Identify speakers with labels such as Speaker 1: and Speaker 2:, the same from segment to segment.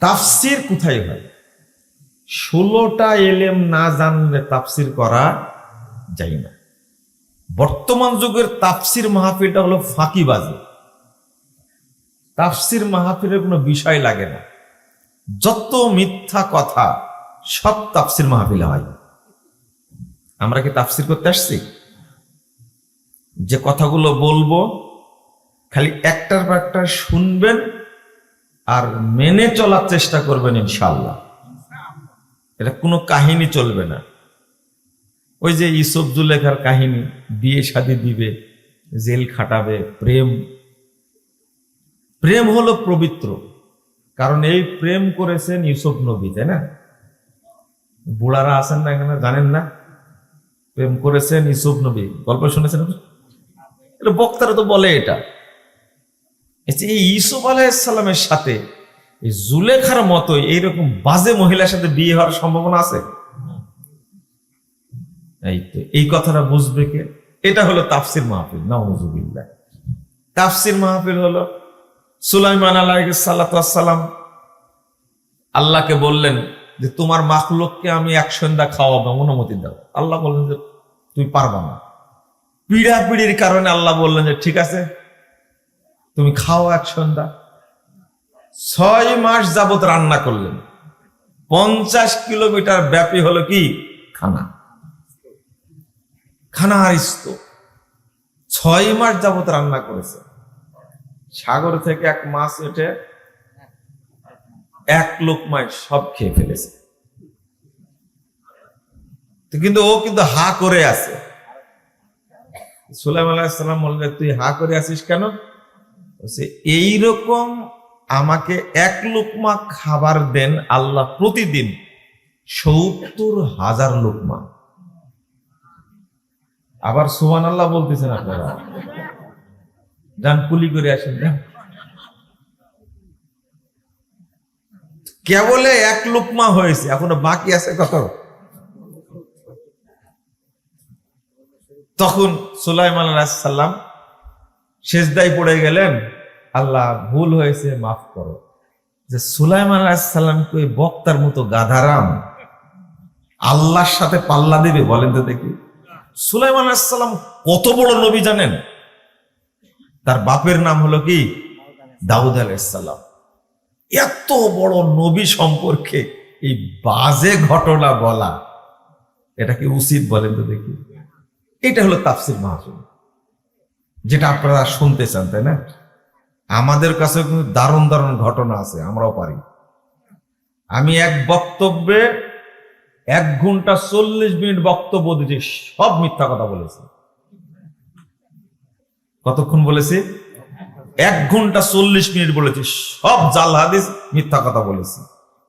Speaker 1: তাফসির কোথায় হয়? ষোলোটা এলেম না জানলে তাফসির করা যায় না। বর্তমান যুগের তাফসির মাহফিলটা হলো ফাঁকিবাজি। তাফসির মাহফিলের কোনো বিষয় লাগে না। যত মিথ্যা কথা, সব তাফসির মাহফিলে হয়। আমরা কি তাফসির করতে আসছি? যে কথাগুলো বলব, খালি একটার পর একটা শুনবেন আর মেনে চলার চেষ্টা করবেন ইনশাল্লাহ এটা কোনো কাহিনী চলবে না। ওই যে ইসব জুলেখার কাহিনী, বিয়ে শাদি দিবে, জেল খাটাবে, প্রেম। প্রেম হলো পবিত্র। কারণ এই প্রেম করেছেন ইউসুফ নবী, তাই না? বুড়ারা আছেন না এখানে, জানেন না? প্রেম করেছেন ইউসুফ নবী। গল্প শুনেছেন এটা বক্তারা তো বলে এটা। এই ইউসুফ আলাইসাল্লামের সাথে, এই জুলেখার মতো এইরকম বাজে মহিলার সাথে বিয়ে হওয়ার সম্ভাবনা আছে? এই তো, এই কথাটা বুঝবে কে? এটা হলো তাফসির মাহফিল নওয়াজুবিল্লাহ তাফসির মাহফিল হলো সুলাইমান আলাইসাল্লাম আল্লাহকে বললেন যে, তোমার মাখলুককে আমি এক সন্ধ্যা খাওয়াবো অনুমতি দাও। আল্লাহ বললেন যে, তুই পারবা না। পিড়াপিড়ির কারণে আল্লাহ বললেন যে, ঠিক আছে তুমি খাও এক সন্ধ্যা। ছয় মাস যাবত রান্না করলেন। পঞ্চাশ কিলোমিটার ব্যাপী হলো কি? খানা। খানা হারিস্ত ছয় মাস যাবত রান্না করেছে। সাগর থেকে এক মাছ উঠে এক লোকমায় সব খেয়ে ফেলেছে। কিন্তু ও কিন্তু হা করে আছে। সুলাইম আলাহিসাল্লাম বললেন, তুই হা করে আছিস কেন? বলছে, এইরকম আমাকে এক লোকমা খাবার দেন আল্লাহ প্রতিদিন সত্তর হাজার লোকমা। আবার সুহান আল্লাহ বলতেছেন আপনারা। যান কুলি করে আসেন যান। কেবলে এক লোকমা হয়েছে এখনও বাকি আছে কত? তখন সুলাইমান আলাহিসাল্লাম শেষদায় পড়ে গেলেন। আল্লাহ ভুল হয়েছে, মাফ করো। যে সুলাইমান আলাহিসাল্লামকে ওই বক্তার মতো গাধারাম? আল্লাহর সাথে পাল্লা দেবে, বলেন তো দেখি। সুলাইমান আলাহিসাল্লাম কত বড় নবী জানেন? তার বাপের নাম হলো কি? দাউদ আলাইসাল্লাম এত বড় নবী সম্পর্কে এই বাজে ঘটনা বলা, এটা কি উচিত বলেন তো দেখি। এটা হলো তাফসির মাহফিল, যেটা আপনারা শুনতে চান, তাই না? আমাদের কাছে কিন্তু দারুণ দারুণ ঘটনা আছে, আমরাও পারি। আমি এক বক্তব্যে এক ঘণ্টা চল্লিশ মিনিট বক্তব্য দিয়েছি, সব মিথ্যা কথা বলেছি। কতক্ষণ বলেছি? এক ঘণ্টা চল্লিশ মিনিট বলেছি, সব জাল হাদিস মিথ্যা কথা বলেছি।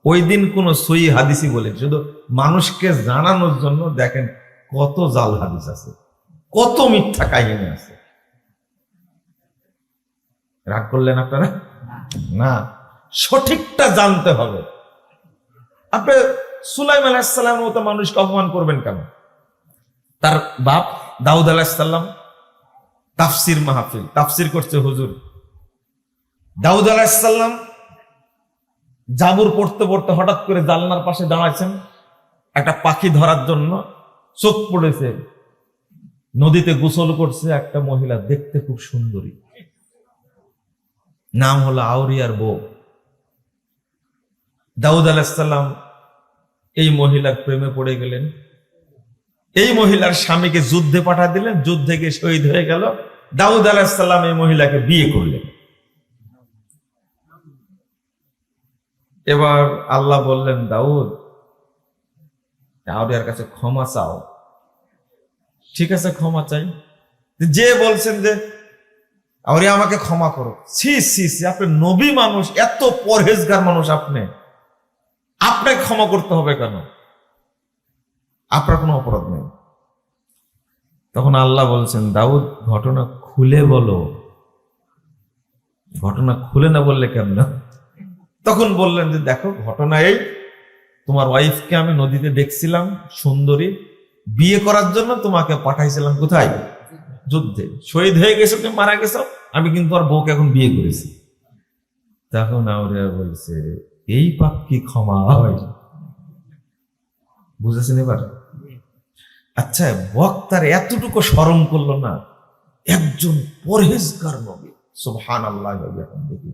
Speaker 1: ওই দিন কোন সই হাদিসই বলে শুধু মানুষকে জানানোর জন্য দেখেন কত জাল হাদিস আছে, কত মিথ্যা কাহিনী আছে। রাগ করলেন আপনারা? না। সঠিকটা জানতে হবে। আপনি সুলাইম আলাহিসাল্লাম মতো মানুষকে অপমান করবেন কেন? তার বাপ দাউদ আলাহিসাল্লাম তাফসির মাহফিল তাফসির করছে হুজুর। দাউদ আলাহিসাল্লাম জাবুর পড়তে পড়তে হঠাৎ করে জানলার পাশে দাঁড়াইছেন। একটা পাখি ধরার জন্য চোখ পড়েছে। নদীতে গোসল করছে একটা মহিলা দেখতে খুব সুন্দরী। নাম হলো আউরিয়ার বউ। দাউদ আলাহিসাল্লাম এই মহিলার প্রেমে পড়ে গেলেন। এই মহিলার স্বামীকে যুদ্ধে পাঠা দিলেন, যুদ্ধে গিয়ে শহীদ হয়ে গেল। দাউদ আলাহিসাল্লাম এই মহিলাকে বিয়ে করলেন। এবার আল্লাহ বললেন, দাউদ আউরিয়ার কাছে ক্ষমা চাও। ঠিক আছে, ক্ষমা চাই। যে বলছেন যে আরে আমাকে ক্ষমা করো। সি সি সি আপনি নবী মানুষ, এত পরহেজগার মানুষ আপনি। আপনাকে ক্ষমা করতে হবে কেন? আপনার কোনো অপরাধ নেই। তখন আল্লাহ বলছেন, দাউদ, ঘটনা খুলে বলো। ঘটনা খুলে না বললে কেমন? তখন বললেন যে, দেখো, ঘটনা এই, তোমার ওয়াইফকে আমি নদীতে দেখছিলাম, সুন্দরী। বিয়ে করার জন্য তোমাকে পাঠাইছিলাম কোথায়? যুদ্ধে। শহীদ হয়ে গেছো, তুমি মারা গেছো, আমি কিন্তু আর বউকে এখন বিয়ে করেছি। তখন আউরিয়া বলছে, এই পাপ কি ক্ষমা হয়? বুঝেছেন এবার? আচ্ছা বক্তার এতটুকু স্মরণ করল না, একজন পরহেজগার নবী সুবহান আল্লাহ দেখি।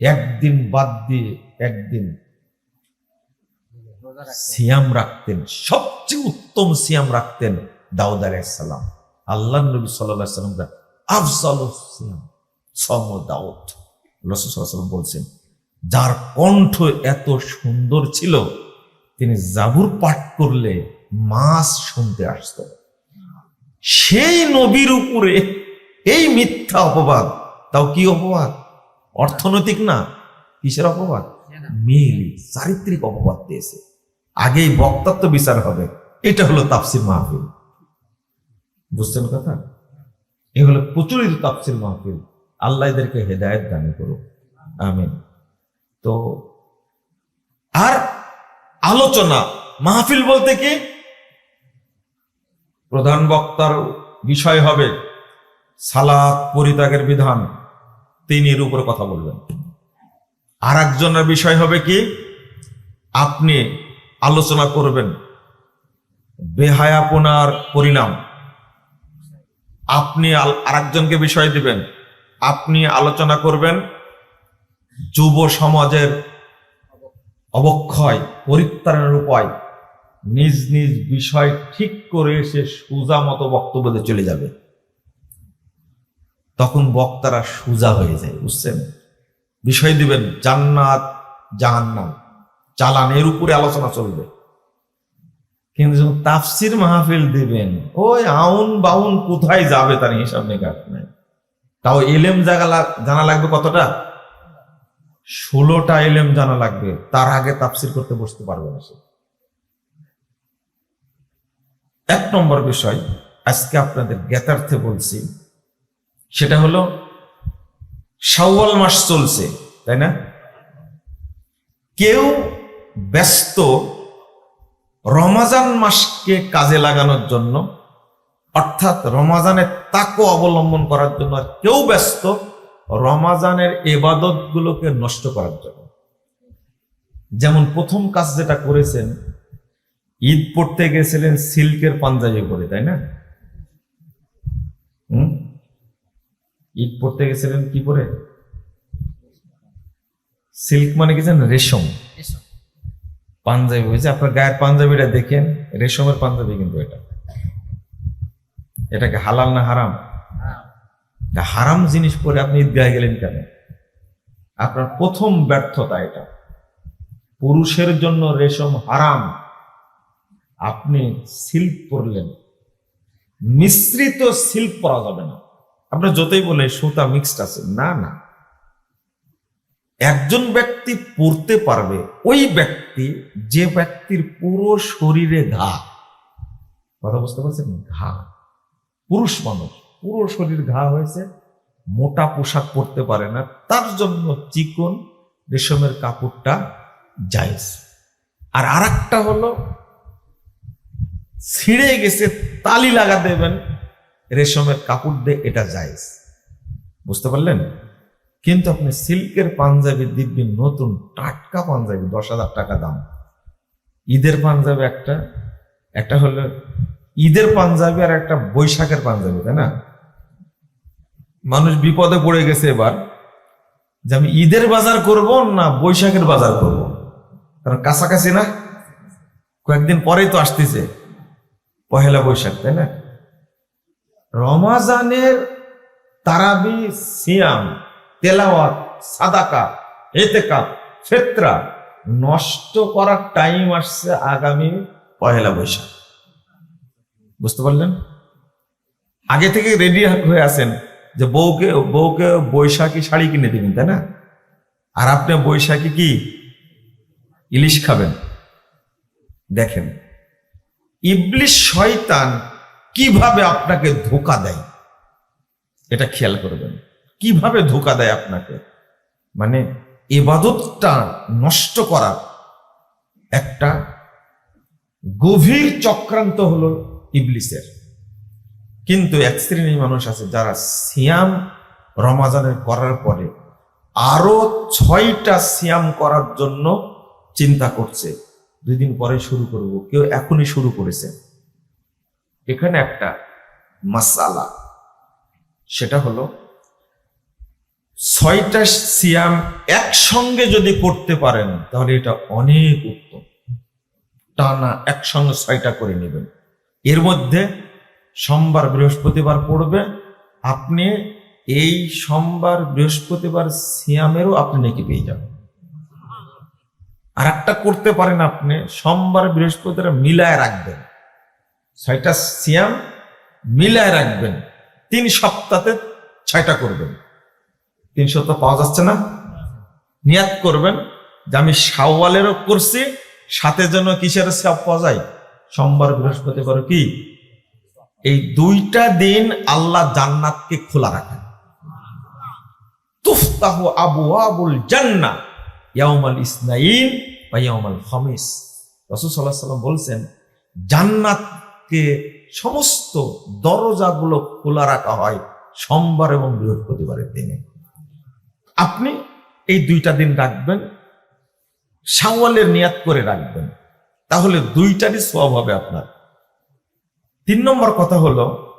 Speaker 1: একদিন বাদ দিয়ে একদিন সিয়াম রাখতেন, সবচেয়ে উত্তম সিয়াম রাখতেন দাউদ আলাইসাল্লাম আল্লাহ নবী সাল্লাহ সাল্লাম আফজাল সম দাউদ রসুল সাল্লাম বলছেন, যার কণ্ঠ এত সুন্দর ছিল, তিনি জাবুর পাঠ করলে মাস শুনতে আসত। সেই নবীর উপরে এই মিথ্যা অপবাদ, তাও কি অপবাদ? অর্থনৈতিক না? কিসের অপবাদ? মেয়েলি চারিত্রিক অপবাদ দিয়েছে। আগেই বক্তব্য বিচার হবে, এটা হলো তাফসির মাহফিল। বুঝছেন কথা? এ হলো প্রচলিত মাহফিল। আল্লাহ এদেরকে হেদায়ত দান করুক। আমিন। তো আর আলোচনা, মাহফিল বলতে কি? প্রধান বক্তার বিষয় হবে সালাত পরিত্যাগের বিধান। তিনি এর উপরে কথা বলবেন। আর একজনের বিষয় হবে কি? আপনি আলোচনা করবেন। বেহায়াপনার পরিণাম। আপনি আরেকজনকে বিষয় দিবেন। আপনি আলোচনা করবেন যুব সমাজের অবক্ষয়, পরিত্রাণের উপায়। নিজ নিজ বিষয় ঠিক করে সে সুজা মতো বক্তব্য চলে যাবে। তখন বক্তারা সোজা হয়ে যায়, বুঝছেন? বিষয় দিবেন, জান্নাত, জাহান্নাম। চালান, এর উপরে আলোচনা চলবে। কিন্তু যখন তাফসির মাহফিল দেবেন, ওই আউন বাউন কোথায় যাবে তার হিসাব নিকাশ নেই। তাও এলেম জানা লাগবে কতটা? ষোলোটা এলেম জানা লাগবে, তার আগে তাফসির করতে বসতে পারবে না সে। এক নম্বর বিষয়, আজকে আপনাদের জ্ঞাতার্থে বলছি, সেটা হলো, শাওয়াল মাস চলছে, তাই না? কেউ ব্যস্ত রমাজান মাসকে কাজে লাগানোর জন্য, অর্থাৎ রমাজানের তাকও অবলম্বন করার জন্য আর কেউ ব্যস্ত, রমাজানের এবাদত গুলোকে নষ্ট করার জন্য। যেমন প্রথম কাজ যেটা করেছেন, ঈদ পড়তে গেছিলেন সিল্কের পাঞ্জাবি পরে, তাই না? হুম? ঈদ পড়তে গেছিলেন কি পরে? সিল্ক মানে কি রেশম। পাঞ্জাবি হয়েছে আপনার গায়ের পাঞ্জাবিটা দেখেন, রেশমের পাঞ্জাবি কিন্তু এটা। এটাকে হালাল না হারাম? হারাম জিনিস পরে আপনি ঈদগাহে গেলেন কেন? আপনার প্রথম ব্যর্থতা এটা। পুরুষের জন্য রেশম হারাম। আপনি সিল্ক পরলেন। মিশ্রিত সিল্ক পরা যাবে না। আপনার যতই বলে সুতা মিক্সড আছে, না না। একজন ব্যক্তি পড়তে পারবে, ওই ব্যক্তি যে ব্যক্তির পুরো শরীরে ঘা। কথা বুঝতে পারছেন? ঘা। পুরুষ মানুষ, পুরো শরীর ঘা হয়েছে, মোটা পোশাক পরতে পারে না, তার জন্য চিকন রেশমের কাপড়টা জায়েজ। আর আরেকটা হলো, ছিঁড়ে গেছে, তালি লাগা দেবেন, রেশমের কাপড় দিয়ে এটা জায়েজ। বুঝতে পারলেন? কিন্তু আপনি সিল্কের পাঞ্জাবি দিব্যি নতুন টাটকা পাঞ্জাবি, দশ হাজার টাকা দাম। ঈদের পাঞ্জাবি একটা একটা হলো ঈদের পাঞ্জাবি আর একটা বৈশাখের পাঞ্জাবি, তাই না? মানুষ বিপদে পড়ে গেছে এবার যে আমি ঈদের বাজার করব না বৈশাখের বাজার করব। কারণ কাছাকাছি না? কয়েকদিন পরেই তো আসতেছে পহেলা বৈশাখ, তাই না? রমাজানের তারাবি, সিয়াম তেলাওয়াত, সাদাকা এতেকা ফেতরা নষ্ট করার টাইম আসছে আগামী পহেলা বৈশাখ। বুঝতে পারলেন? আগে থেকে রেডি হয়ে আছেন যে বউকে বউকে বৈশাখী শাড়ি কিনে দিবেন, তাই না? আর আপনি বৈশাখী কি? ইলিশ খাবেন। দেখেন, ইবলিশ শয়তান কীভাবে আপনাকে ধোকা দেয়, এটা খেয়াল করবেন। কীভাবে ধোকা দেয় আপনাকে? মানে এবাদতটা নষ্ট করার একটা গভীর চক্রান্ত হলো ইবলিসের। কিন্তু এক শ্রেণির মানুষ আছে যারা সিয়াম রমাজানের করার পরে আরও ছয়টা সিয়াম করার জন্য চিন্তা করছে। দুই দিন পরে শুরু করব, কেউ এখনই শুরু করেছে। এখানে একটা মাসালা, সেটা হলো ছয়টা সিয়াম একসঙ্গে যদি করতে পারেন, তাহলে এটা অনেক উত্তম। টানা একসঙ্গে ছয়টা করে নেবেন। এর মধ্যে সোমবার বৃহস্পতিবার পড়বে, আপনি এই সোমবার বৃহস্পতিবার সিয়ামেরও আপনি নাকি পেয়ে যাবেন। আর একটা করতে পারেন আপনি, সোমবার বৃহস্পতিবার মিলায় রাখবেন। ছয়টা সিয়াম মিলায় রাখবেন। তিন সপ্তাহে ছয়টা করবেন। তিন তো পাওয়া যাচ্ছে না। নিয়াত করবেন যে আমি সাওয়ালেরও করছি, সাথে যেন কিসের সব পাওয়া যায়? সোমবার বৃহস্পতিবার কি? এই দুইটা দিন আল্লাহ জান্নাতকে খোলা রাখেন। তুফতাহু আবু আবুল জান্না ইয়াউমাল ইসনাইন বা ইয়াউমাল খামিস। রাসূল আলাইহি সাল্লাম বলছেন, জান্নাতকে সমস্ত দরজাগুলো খোলা রাখা হয় সোমবার এবং বৃহস্পতিবারের দিনে। আপনি এই দুইটা দিন রাখবেন সাওয়ালের নিয়াত করে রাখবেন। তাহলে দুইটারই সব হবে আপনার। তিন নম্বর কথা হলো,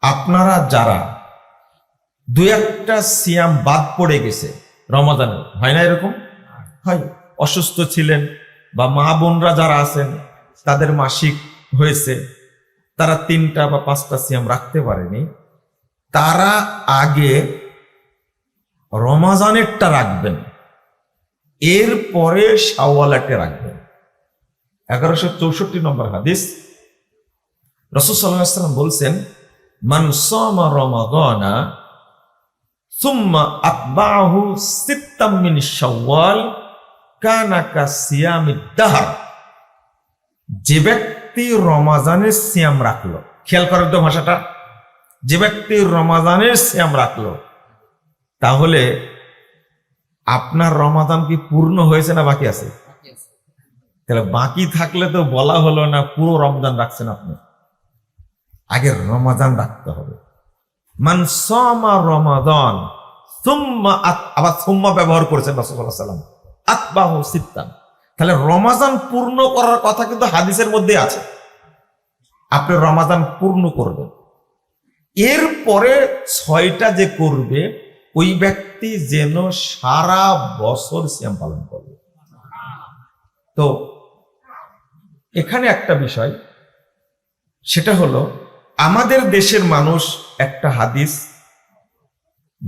Speaker 1: আপনারা যারা দুই একটা সিয়াম বাদ পড়ে গেছে রমাদানে হয় না এরকম? হয়। অসুস্থ ছিলেন বা মা বোনরা যারা আছেন, তাদের মাসিক হয়েছে, তারা তিনটা বা পাঁচটা সিয়াম রাখতে পারেনি। তারা আগে রমাজানেরটা রাখবেন। এরপরে শাওয়ালাটে রাখবেন। এগারোশো চৌষট্টি নম্বর হাদিস। রসুল সাল্লাম বলছেন, মান সামা রমাদানা, সুম্মা আতবাহু সিত্তাম মিন শাওয়াল, কানা কা সিয়ামিদ যে ব্যক্তি রমাজানের সিয়াম রাখল, খেয়াল করার তো ভাষাটা। যে ব্যক্তি রমাজানের সিয়াম রাখল তাহলে আপনার রমাদান কি পূর্ণ হয়েছে না বাকি আছে? তাহলে বাকি থাকলে তো বলা হলো না পুরো রমজান রাখছেন আপনি। আগে রমাদান রাখতে হবে। মানসমা রমাদান সুম্মা আবার সুম্মা ব্যবহার করেছেন রাসূলুল্লাহ সাল্লাম আতবাহু সিত্তান। তাহলে রমাজান পূর্ণ করার কথা কিন্তু হাদিসের মধ্যে আছে। আপনি রমাজান পূর্ণ করবেন। এরপরে ছয়টা যে করবে ওই ব্যক্তি যেন সারা বছর সিয়াম পালন করবে। তো এখানে একটা বিষয়, সেটা হলো, আমাদের দেশের মানুষ একটা হাদিস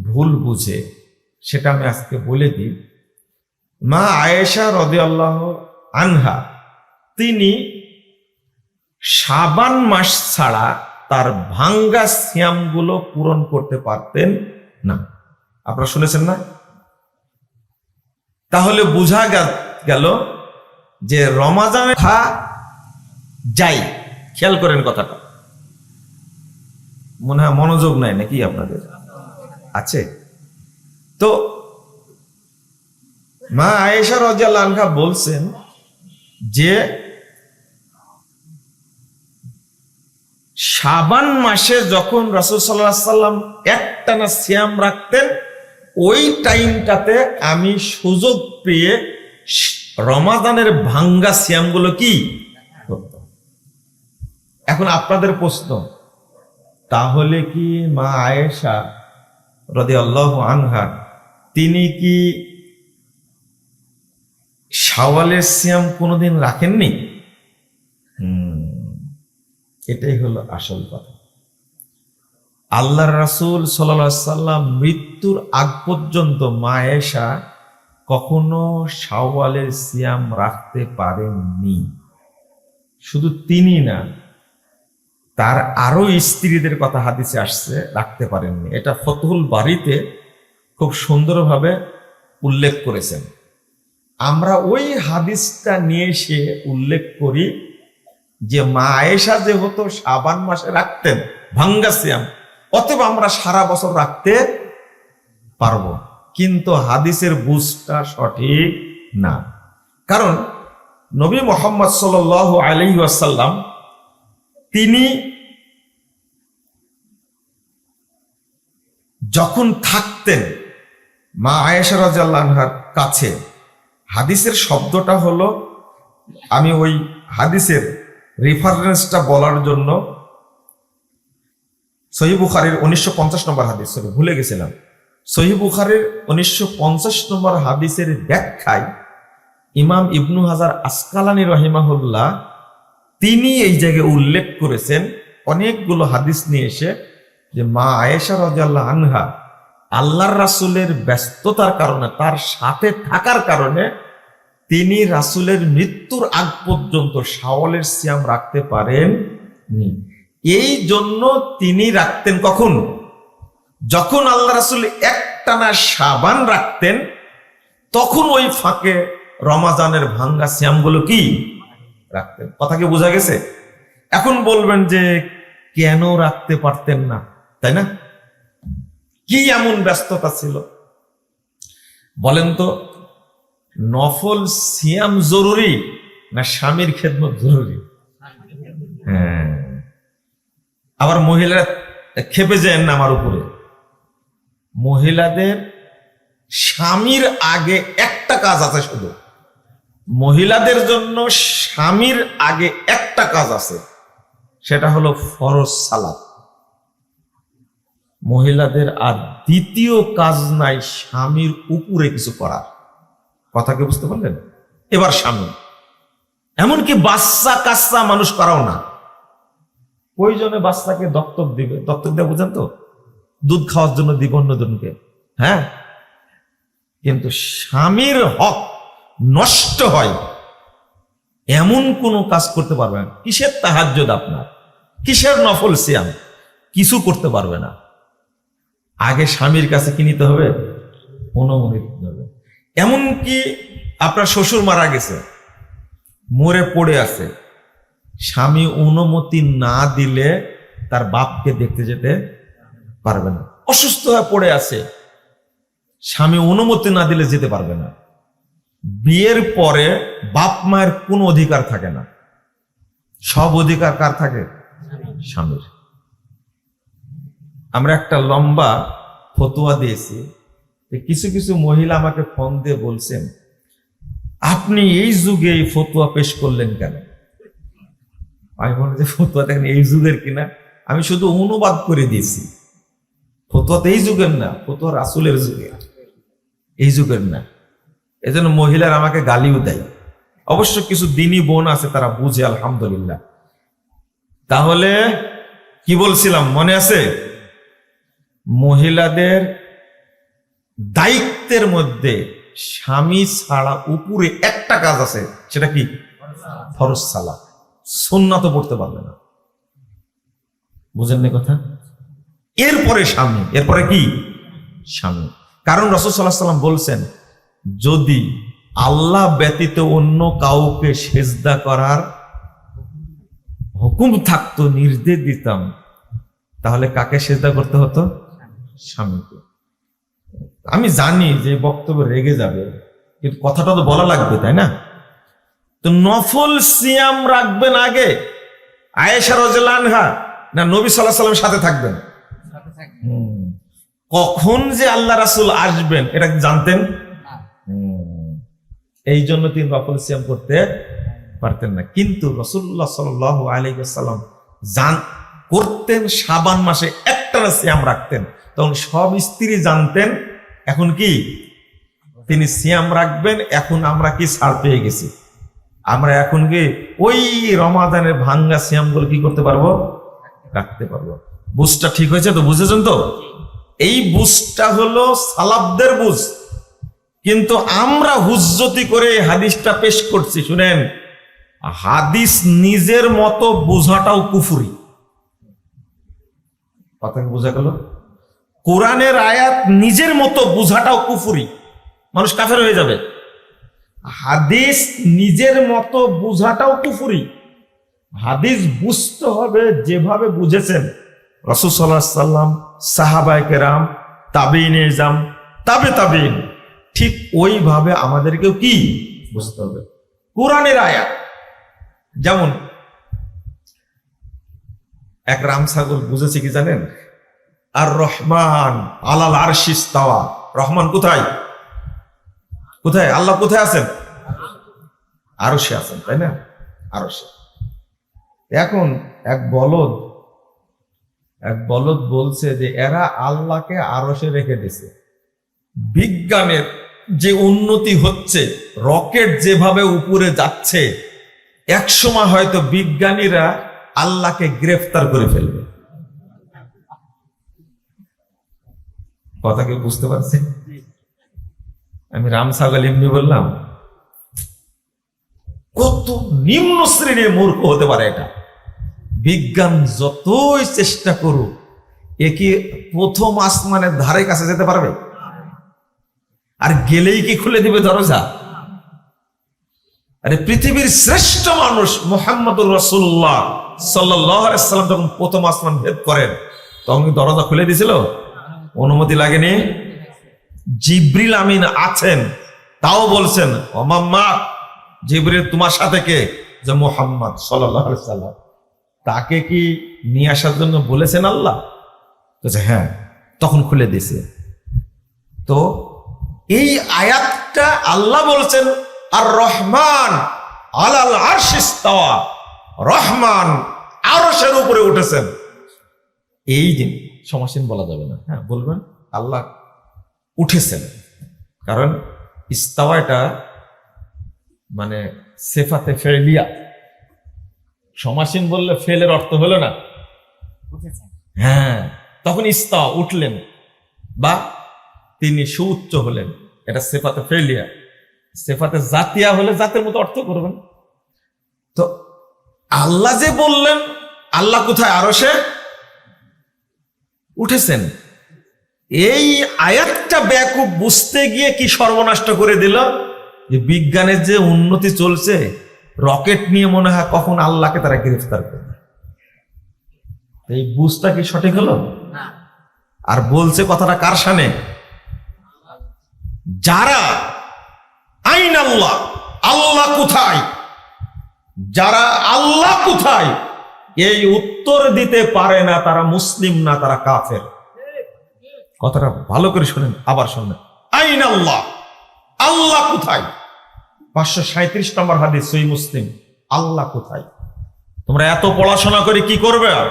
Speaker 1: ভুল বুঝে, সেটা আমি আজকে বলে দিই। মা আয়েশা রদে আল্লাহ আনহা, তিনি সাবান মাস ছাড়া তার ভাঙ্গা সিয়ামগুলো পূরণ করতে পারতেন না। আপনারা শুনেছেন না? তাহলে বোঝা গেল যে রমাজানে খা যাই, খেয়াল করেন কথাটা। মনে হয় মনোযোগ নাই নাকি আপনাদের? আছে। তো মা আয়েশা রাদিয়াল্লাহু আনহা বলছেন যে শাবান মাসে যখন রাসূল আলাইহি সাল্লাম একটানা সিয়াম রাখতেন ওই টাইমটাতে আমি সুযোগ পেয়ে রমাদানের ভাঙ্গা সিয়ামগুলো কি? এখন আপনাদের প্রশ্ন তাহলে কি মা আয়েশা রদি আল্লাহ আনহা তিনি কি সাওয়ালের সিয়াম কোনোদিন রাখেননি? হুম, এটাই হলো আসল কথা। আল্লাহ রাসূল সাল্লাম মৃত্যুর আগ পর্যন্ত মা আয়েশা কখনো শাওয়ালের সিয়াম রাখতে পারেননি। শুধু তিনি না, তার আরও স্ত্রীদের কথা হাদিসে আসছে, রাখতে পারেননি। এটা ফতহুল বাড়িতে খুব সুন্দরভাবে উল্লেখ করেছেন। আমরা ওই হাদিসটা নিয়ে এসে উল্লেখ করি যে মা আয়েশা যে হতো সাবান মাসে রাখতেন, ভাঙ্গা সিয়াম অতএব আমরা সারা বছর রাখতে পারব। কিন্তু হাদিসের বুঝটা সঠিক না। কারণ নবী মোহাম্মদ সাল আলহি আসাল্লাম তিনি যখন থাকতেন, মা আয়েশা রাজাল্লাহার কাছে, হাদিসের শব্দটা হলো, আমি ওই হাদিসের রেফারেন্সটা বলার জন্য সহি বুখারির উনিশশো পঞ্চাশ নম্বর হাদিস। সরি, ভুলে গেছিলাম। সহি বুখারির উনিশশো পঞ্চাশ নম্বর হাদিসের ব্যাখ্যায় ইমাম ইবনু হাজার আসকালানি রহিমাহুল্লাহ তিনি এই জায়গায় উল্লেখ করেছেন, অনেকগুলো হাদিস নিয়ে এসে যে মা আয়েশা রাজাল্লাহ আনহা আল্লাহর রাসুলের ব্যস্ততার কারণে, তার সাথে থাকার কারণে তিনি রাসুলের মৃত্যুর আগ পর্যন্ত শাওয়ালের সিয়াম রাখতে পারেন এই জন্য তিনি রাখতেন কখন? যখন আল্লাহ রাসুল একটানা সাবান রাখতেন, তখন ওই ফাঁকে রমাজানের ভাঙ্গা শ্যামগুলো কি? রাখতেন। কথা কি বোঝা গেছে? এখন বলবেন যে কেন রাখতে পারতেন না, তাই না? কি এমন ব্যস্ততা ছিল? বলেন তো, নফল সিয়াম জরুরি না স্বামীর খেদমত জরুরি? হ্যাঁ। আবার মহিলারা খেপে যায় না আমার উপরে। মহিলাদের স্বামীর আগে একটা কাজ আছে শুধু। মহিলাদের জন্য স্বামীর আগে একটা কাজ আছে, সেটা হলো ফরজ সালাত। মহিলাদের আর দ্বিতীয় কাজ নাই স্বামীর উপরে কিছু করার। কথা কি বুঝতে পারলেন? এবার স্বামী। এমনকি বাচ্চা কাচ্চা মানুষ করাও না। প্রয়োজনে বাচ্চাকে দত্তক দিবে। দত্তক দেওয়া বুঝেন তো? দুধ খাওয়ার জন্য দিব অন্যজনকে হ্যাঁ? কিন্তু স্বামীর হক নষ্ট হয়। এমন কোনো কাজ করতে পারবে না। কিসের তাহাজ্জদ আপনার? কিসের নফল সিয়াম? কিছু করতে পারবে না। আগে স্বামীর কাছে কি নিতে হবে? অনুমতি নিতে হবে। এমনকি আপনার শ্বশুর মারা গেছে। মরে পড়ে আছে। স্বামী অনুমতি না দিলে তার বাপকে দেখতে যেতে পারবে না। অসুস্থ হয়ে পড়ে আছে। স্বামী অনুমতি না দিলে যেতে পারবে না। বিয়ের পরে বাপ মায়ের কোনো অধিকার থাকে না। সব অধিকার কার থাকে? স্বামীর। আমরা একটা লম্বা ফতুয়া দিয়েছি। কিছু কিছু মহিলা আমাকে ফোন দিয়ে বলছেন, আপনি এই যুগে এই ফতুয়া পেশ করলেন কেন? আমি মনে যে ফতুয়া দেখেন এই যুগের কিনা। আমি শুধু অনুবাদ করে দিয়েছি। ফতুয়া তো এই যুগের না, ফতুয়া রাসুলের যুগের এই যুগের না। এজন্য মহিলার আমাকে গালিও দেয়। অবশ্য কিছু দিনই বোন আছে, তারা বুঝে, আলহামদুলিল্লাহ। তাহলে কি বলছিলাম, মনে আছে? মহিলাদের দায়িত্বের মধ্যে স্বামী ছাড়া উপরে একটা কাজ আছে, সেটা কি? ফরজ সালা সন্না পড়তে পারবে না। বুঝেননি কথা? এরপরে স্বামী, এরপরে কি? স্বামী। কারণ রসদ সাল্লাম বলছেন, যদি আল্লাহ ব্যতীত অন্য কাউকে সেজদা করার হুকুম থাকতো, নির্দেশ দিতাম, তাহলে কাকে সেজদা করতে হতো? স্বামীকে। আমি জানি যে বক্তব্য রেগে যাবে, কিন্তু কথাটা তো বলা লাগবে, তাই না? তো নফল সিয়াম রাখবেন আগে। আয়েশা রজলানহা না নবী সাল্লাহ সাল্লামের সাথে থাকবেন। কখন যে আল্লাহ রাসুল আসবেন এটা কি জানতেন? এই জন্য তিনি নফল সিয়াম করতে পারতেন না। কিন্তু রসুল্লাহ সাল আলাইসাল্লাম জান করতেন সাবান মাসে একটা সিয়াম রাখতেন। তখন সব স্ত্রী জানতেন এখন কি? তিনি সিয়াম রাখবেন এখন আমরা কি ছাড় পেয়ে গেছি? আমরা এখন কি ওই রমাদানের ভাঙ্গা সিয়ামগুলো কি করতে পারব? রাখতে পারব। বুঝটা ঠিক হয়েছে তো বুঝেছেন তো? এই বুঝটা হলো সালাবদের বুঝ। কিন্তু আমরা হুজ্জতি করে হাদিসটা পেশ করছি, শুনেন। হাদিস নিজের মতো বোঝাটাও কুফুরি। কথা বোঝা গেল? কোরআনের আয়াত নিজের মতো বোঝাটাও কুফুরি। মানুষ কাফের হয়ে যাবে। হাদিস নিজের মতো বোঝাটাও কুফুরি। হাদিস বুঝতে হবে যেভাবে বুঝেছেন। রসুল সাল্লাহ সাল্লাম সাহাবায় কেরাম তাবিন এজাম তাবে তাবিন ঠিক ওইভাবে আমাদেরকেও কি বুঝতে হবে? কোরআনের আয়াত, যেমন, এক রাম ছাগল বুঝেছে কি জানেন? আর রহমান আলাল আরশিস তাওয়া রহমান কোথায়? কোথায়? আল্লাহ কোথায় আছেন? আরও সে আছেন, তাই না? আরও সে এখন এক বলদ এক বলদ বলছে যে এরা আল্লাহকে আরসে রেখে দিছে। বিজ্ঞানের যে উন্নতি হচ্ছে, রকেট যেভাবে উপরে যাচ্ছে একসময় হয়তো বিজ্ঞানীরা আল্লাহকে গ্রেফতার করে ফেলবে। কথা কেউ বুঝতে পারছে আমি রাম সাগল এমনি বললাম, কত নিম্ন শ্রেণির মূর্খ হতে পারে এটা? বিজ্ঞান যতই চেষ্টা করুক, এ কি প্রথম আসমানের ধারে কাছে যেতে পারবে? আর গেলেই কি খুলে দিবে দরজা? আরে পৃথিবীর শ্রেষ্ঠ মানুষ মোহাম্মদুর রসুল্লাহ সাল্লাম যখন প্রথম আসমান ভেদ করেন, তখন দরজা খুলে দিয়েছিল? অনুমতি লাগেনি? জিব্রিল আমিন আছেন, তাও বলছেন, অমাম্মা, জিব্রিল তোমার সাথে কে? যে মোহাম্মদ সাল্লাম তাকে কি নিয়ে আসার জন্য বলেছেন আল্লাহ? বলছে হ্যাঁ তখন খুলে দিছে তো এই আয়াতটা আল্লাহ বলছেন আর রহমান আলাল আরশিস্তাওয়া রহমান আরশের উপরে উঠেছেন। এই দিন, সমাসীন বলা যাবে না। হ্যাঁ বলবেন? আল্লাহ উঠেছেন। কারণ ইস্তাওয়া এটা মানে সেফাতে ফেলিয়া সমাসীন বললে ফেলের অর্থ হলো না। হ্যাঁ তখন ইস্তাওয়া উঠলেন বা তিনি সুউচ্চ হলেন। এটা সেফাতে ফেলিয়া সেফাতে জাতিয়া হলে জাতের মতো অর্থ করবেন। তো আল্লাহ যে বললেন আল্লাহ কোথায়? আরও সে উঠেছেন। এই আয়াতটা ব্যাকুব বুঝতে গিয়ে কি সর্বনাষ্ট করে দিল? যে বিজ্ঞানের যে উন্নতি চলছে রকেট নিয়ে মনে হয় কখন আল্লাহকে তারা গ্রেফতার করবে। এই বুঝটা কি সঠিক হলো? আর বলছে কথাটা কার সানে যারা? আইন আল্লাহ। আল্লাহ কোথায়? যারা আল্লাহ কোথায়? এই উত্তর দিতে পারে না তারা মুসলিম না তারা কাফের। কথাটা ভালো করে শোনেন আবার শোনেন আইন আল্লাহ আল্লাহ কোথায়? পাঁচশো সাঁত্রিশ নম্বর হাদিস সই মুসলিম। আল্লাহ কোথায়? তোমরা এত পড়াশোনা করে কি করবে? আর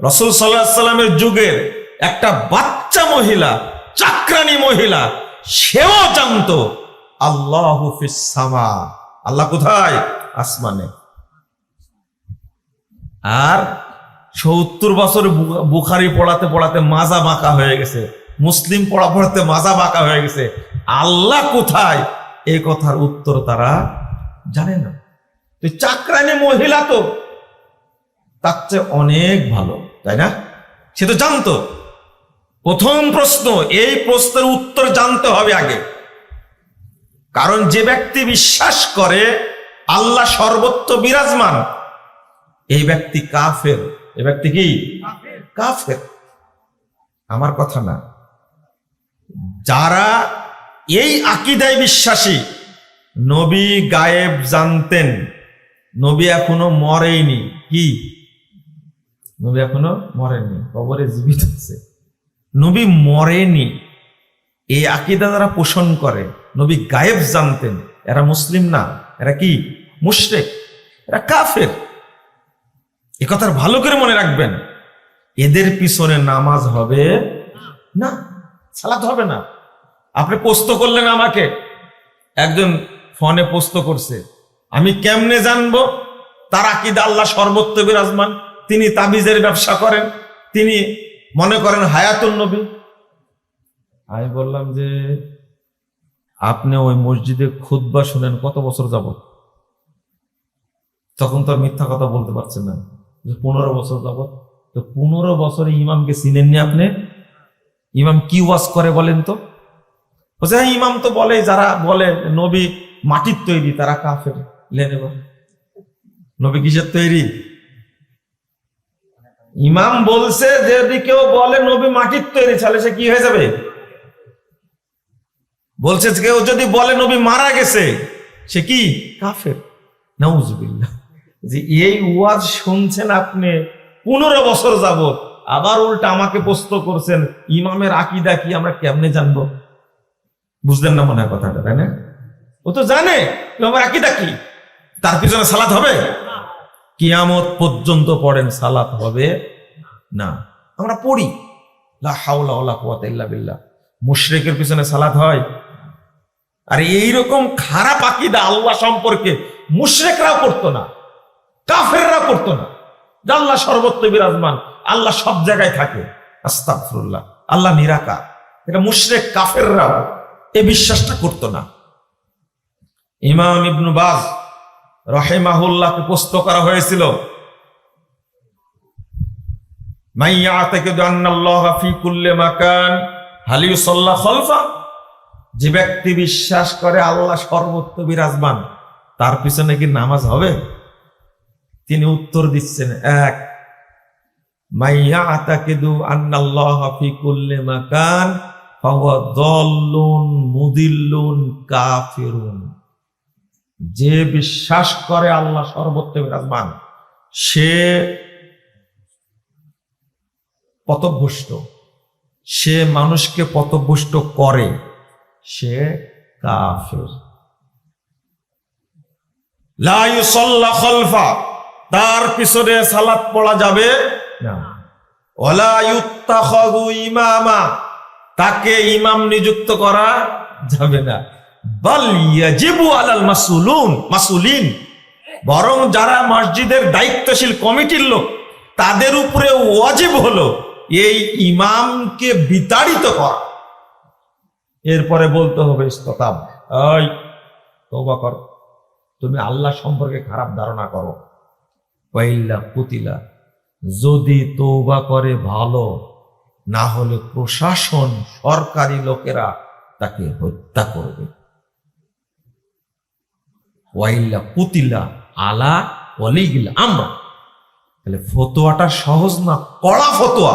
Speaker 1: রসুল সাল্লাহ সাল্লামের যুগের একটা বাচ্চা মহিলা চাকরানি মহিলা সেও জানতো আল্লাহ সামা। আল্লাহ কোথায়? আসমানে। আর সত্তর বছর বুখারি পড়াতে পড়াতে মাজা বাঁকা হয়ে গেছে। মুসলিম পড়া পড়াতে মাজা বাঁকা হয়ে গেছে। আল্লাহ কোথায়? এই কথার উত্তর তারা জানে না। তো চাকরানি মহিলা তো। তার চেয়ে অনেক ভালো, তাই না? সে তো জানতো। প্রথম প্রশ্ন, এই প্রশ্নের উত্তর জানতে হবে আগে। কারণ যে ব্যক্তি বিশ্বাস করে, আল্লাহ সর্বত্র বিরাজমান, এই ব্যক্তি কাফের। এই ব্যক্তি কি? কাফের। আমার কথা না। যারা এই আকিদায় বিশ্বাসী নবী গায়েব জানতেন নবী এখনও মরেনি। কি? নবী এখনও মরেনি কবরে জীবিত আছে। নবী মরেনি। এই আকিদা যারা পোষণ করে নবী গায়েব জানতেন এরা মুসলিম না এরা কি? মুশরেক। এরা কাফের। এ কথার ভালো করে মনে রাখবেন। এদের পিছনে নামাজ হবে না, সালাত হবে না। আপনি পোস্ত করলেন আমাকে, একজন ফোনে পোস্ত করছে, আমি কেমনে জানব? তার আকিদা আল্লাহ সর্বত্র বিরাজমান, তিনি তাবিজের ব্যবসা করেন, তিনি মনে করেন হায়াতুন নবী। আমি বললাম যে, আপনি ওই মসজিদে খুতবা শুনেন কত বছর যাব তখন তো আর মিথ্যা কথা বলতে পারছেন না। পনেরো বছর যাবত তো পনেরো বছরে ইমামকে চিনেননি আপনি? ইমাম কি ওয়াজ করে বলেন তো? বলছে হ্যাঁ ইমাম তো বলে, যারা বলে নবী মাটির তৈরি, তারা কাফের। লেনে বলে নবী কিসের তৈরি? ইমাম বলছে, যদি কেউ বলে নবী মাটির তৈরি, তাহলে সে কি হয়ে যাবে? বলছে, কেউ যদি বলে নবী মারা গেছে, সে কি? কাফের। নাউজুবিল্লাহ। যে এই ওয়াজ শুনছেন আপনি, পনেরো বছর যাবত আবার উল্টা আমাকে প্রশ্ন করছেন, ইমামের আকিদা কি, আমরা কেমনে জানব? বুঝলেন না মনে হয় কথাটা, তাই না? ও তো জানে, ইমামের আকিদা কি? তার পিছনে সালাত হবে? কিয়ামত পর্যন্ত পড়েন, সালাত হবে? না। আমরা পড়ি। বিল্লাহ। মুশরিকের পিছনে সালাত হয়। আর এইরকম খারাপ আকিদা আল্লাহ সম্পর্কে মুশরিকরাও করতো না। কাফেররা করতো না। আল্লাহ সর্বত্র বিরাজমান, আল্লাহ সব জায়গায় থাকে। আস্তাগফিরুল্লাহ। আল্লাহ নিরাকার। এটা মুশরিক কাফেররা এ বিশ্বাসটা করতো না। ইমাম ইবনু বাজ রহেমাহুল্লাহকে প্রস্ত করা হয়েছিল যে ব্যক্তি বিশ্বাস করে আল্লাহ সর্বত্র বিরাজমান, তার পিছনে কি নামাজ হবে? তিনি উত্তর দিচ্ছেন, এক মাইয়া যে বিশ্বাস করে আল্লাহ সর্বত্র বিরাজমান, সে পথভ্রষ্ট, সে মানুষকে পথভ্রষ্ট করে, সে কাফের। লা খলফা তার পিছনে সালাত পড়া যাবে ইমামা, তাকে ইমাম নিযুক্ত করা যাবে না। আলাল মাসুলুন বরং যারা মসজিদের দায়িত্বশীল কমিটির লোক, তাদের উপরে ওয়াজিব হলো এই ইমামকে বিতাড়িত করা। এরপরে বলতে হবে তওবা কর। তুমি আল্লাহ সম্পর্কে খারাপ ধারণা করো। পাইল্লা পুতিলা, যদি তৌবা করে ভালো, না হলে প্রশাসন, সরকারি লোকেরা তাকে হত্যা করবে। ওয়াইল্লা পুতিলা আলা ওয়ালিগিলা আমরা। তাহলে ফতোয়াটা সহজ না কড়া ফতোয়া?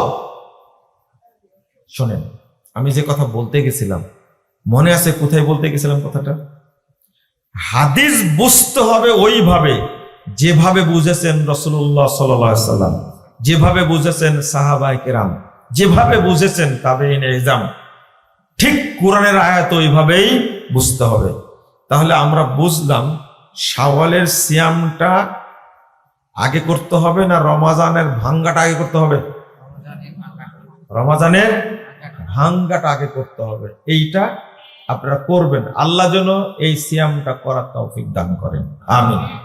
Speaker 1: শোনেন, আমি যে কথা বলতে গেছিলাম, মনে আছে কোথায় বলতে গেছিলাম কথাটা? হাদিস বুঝতে হবে ওইভাবে। যেভাবে বুঝেছেন রসুল্লাহ সাল্লাম, যেভাবে বুঝেছেন সাহাবাই কেরাম, যেভাবে বুঝেছেন তাবে এজাম ঠিক কোরআনের আয়াত ওইভাবেই বুঝতে হবে। তাহলে আমরা বুঝলাম শাওয়ালের সিয়ামটা আগে করতে হবে না রমাজানের ভাঙ্গাটা আগে করতে হবে? রমাজানের ভাঙ্গাটা আগে করতে হবে। এইটা আপনারা করবেন। আল্লাহ যেন এই সিয়ামটা করার তৌফিক দান করেন। আমিন।